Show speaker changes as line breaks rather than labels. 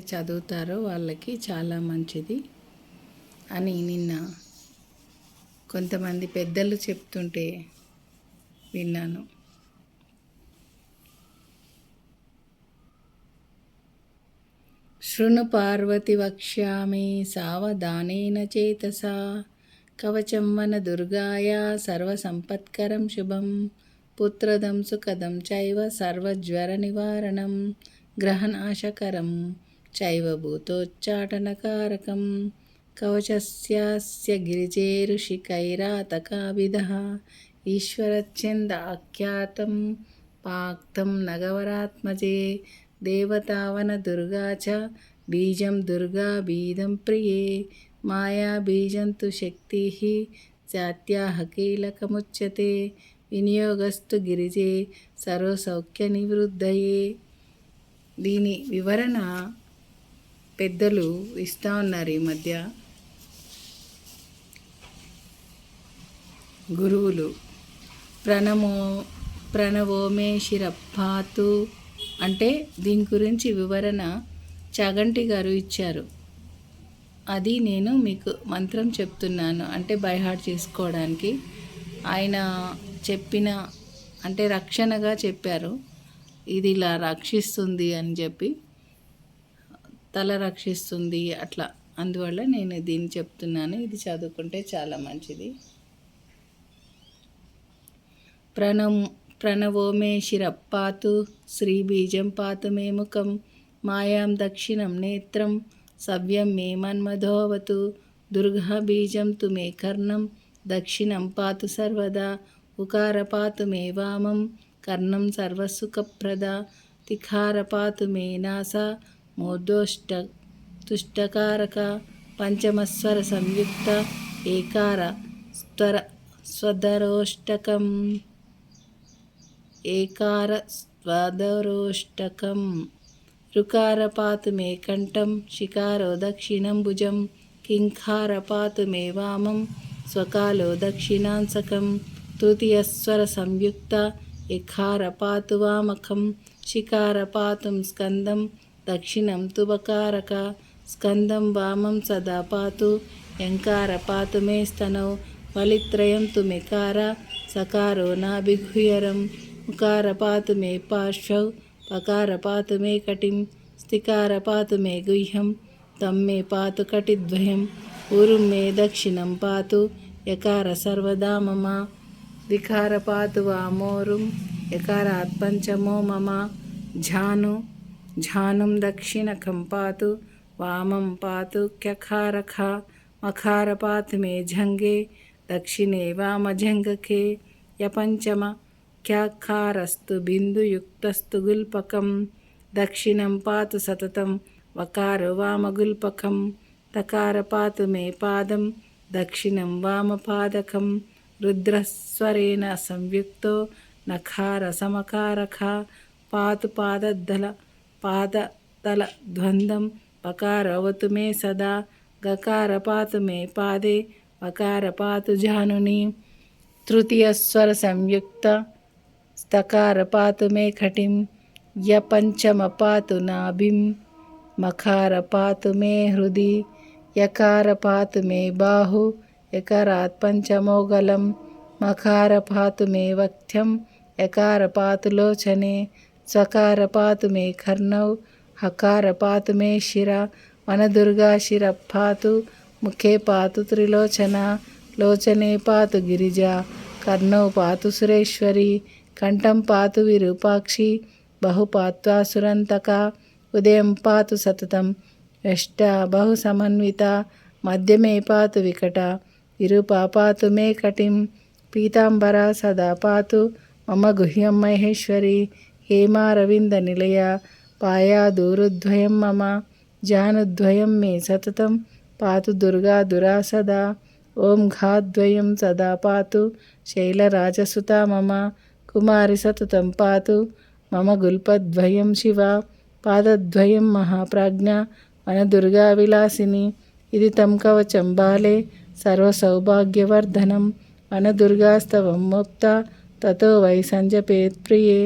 చదువుతారో వాళ్ళకి చాలా మంచిది అని నిన్న కొంతమంది పెద్దలు చెప్తుంటే విన్నాను. శృణు పార్వతి వక్ష్యామి సావధానేన చేతసా కవచం వన దుర్గాయ సర్వసంపత్కరం శుభం పుత్రదం సుఖదం చైవ సర్వజ్వర నివారణం గ్రహనాశకరం చైవభూతోచ్చాటనకారకం కవచస్యాస్య కవచస్యాస్య గిరిజేరుషికైరాతకావిధः ఈశ్వరచ్ఛందాఖ్యాతం పాక్తం నగవరాత్మజే దేవతావన దుర్గా చ బీజం దుర్గా బీజం ప్రియే మాయా బీజం తు శక్తి జాత్యాహ కీలకముచ్యతే వినియోగస్తు గిరిజే సర్వసౌఖ్య నివృద్ధయే దీని వివరణ పెద్దలు ఇస్తూ ఉన్నారు ఈ మధ్య. గురువులు. ప్రణమో ప్రణవోమే శిరప్పాతు అంటే దీని గురించి వివరణ చాగంటి గారు ఇచ్చారు. అది నేను మీకు మంత్రం చెప్తున్నాను. అంటే బైహార్ట్ చేసుకోవడానికి. ఆయన చెప్పిన అంటే రక్షణగా చెప్పారు. ఇది ఇలా రక్షిస్తుంది అని చెప్పి. తల రక్షిస్తుంది అట్లా. అందువల్ల నేను దీన్ని చెప్తున్నాను. ఇది చదువుకుంటే చాలా మంచిది. ప్రణవ్ ప్రణవో మే శిరప్పాతు శ్రీబీజం పాతు మే ముఖం మాయాం దక్షిణం నేత్రం సవ్యం మే మన్మధోవతు దుర్గా బీజం తు మే కర్ణం దక్షిణం పాతు సర్వదా ఉకార పాతు మే వామం కర్ణం సర్వసుఖప్రద తిఖార పాతు మే నాస మూర్ధోష్ట తుష్టకారక పంచమస్వర సంయుక్త ఏకార స్వర స్వదరోష్టకం. ఏకార స్వదరోష్టకం. రుకారపాతు మే కంఠం షికారో దక్షిణం భుజం కింకారపాతు మే వామం స్వకాలో దక్షిణాంశకం తృతీయస్వర సంయుక్త ఇఖారపాతు వామకం శికారపాతుం స్కందం దక్షిణం తుబకారక స్కందం వామం సదా పాతు ఎంకార పాతు మే స్తనౌ వలిత్రయం తుమికార సకారో నాభిగుహ్యరం పాతు మే పార్శ్వౌ పకారపాతు మే కటిం స్థికార పాతు మే గుహ్యం తం మే పాతు కటిద్వయం ఊరు మే దక్షిణం పాతు యకార సర్వదా మమ వికార పాతు వామోరుం యకారాత్ పంచమో మమ ఝాను ఝానుం దక్షిణకం పాతు వామం పాతు క్యఖారఖ మఖార పాతు మే ఝంగే దక్షిణే వామఝంగకే యపంచమ క్యాఖారస్తు బిందుయుక్తస్తు గుల్పకం దక్షిణం పాతు సతతం వకారు వామగుల్పకం తకార పాతు మే పాదం దక్షిణం వామపాదకం రుద్రస్వరేణ సంయుక్తో నఖార సమకారఖ పాతు పాదద్దల పాదతల ద్వంద్వం పకారవతు మే సదా గకారపాతు మే పాదే వకార పాతు జానుని. తృతీయస్వర సంయుక్త స్తకారపాతు మే కటిం య పంచమ నాభిం మఖారపాతు మే హృది యకారపాతు మే బాహు యకారాత్ పంచమోగలం మఖారపాతు మే వక్త్యం యకార లోచనే. స్వకార పాతు మే కర్ణౌ హకార పాతు మే శిర వనదుర్గా శిర పాతు ముఖే పాతు త్రిలోచన లోచనే పాతు గిరిజ కర్ణౌ పాతు సురేశ్వరి కంఠం పాతు విరూపాక్షి బహుపాత్వా సురంతక ఉదయం పాతు సతతం వెష్ట బహు సమన్విత మధ్యమే పాతు వికట విరూపా పాతు మే కటిం పీతాంబర సదా పాతు మమ గుహ్యం మహేశ్వరి హేమారవింద నిలయ పాయాదూరుద్వయం మమ జానుద్వయం మే సతతం పాతు దుర్గా దురాసదా ఓం ఘాద్వయం సదా పాతు శైలరాజసుత మమ కుమారి సతతం పాతు మమ గుల్పద్వయం శివ పాదద్వయం మహాప్రాజ్ఞ మన దుర్గా విలాసిని ఇది తం కవచం బాలే సర్వసౌభాగ్యవర్ధనం మన దుర్గాస్తవం ముక్త తతో వై సంజపేత్ ప్రియే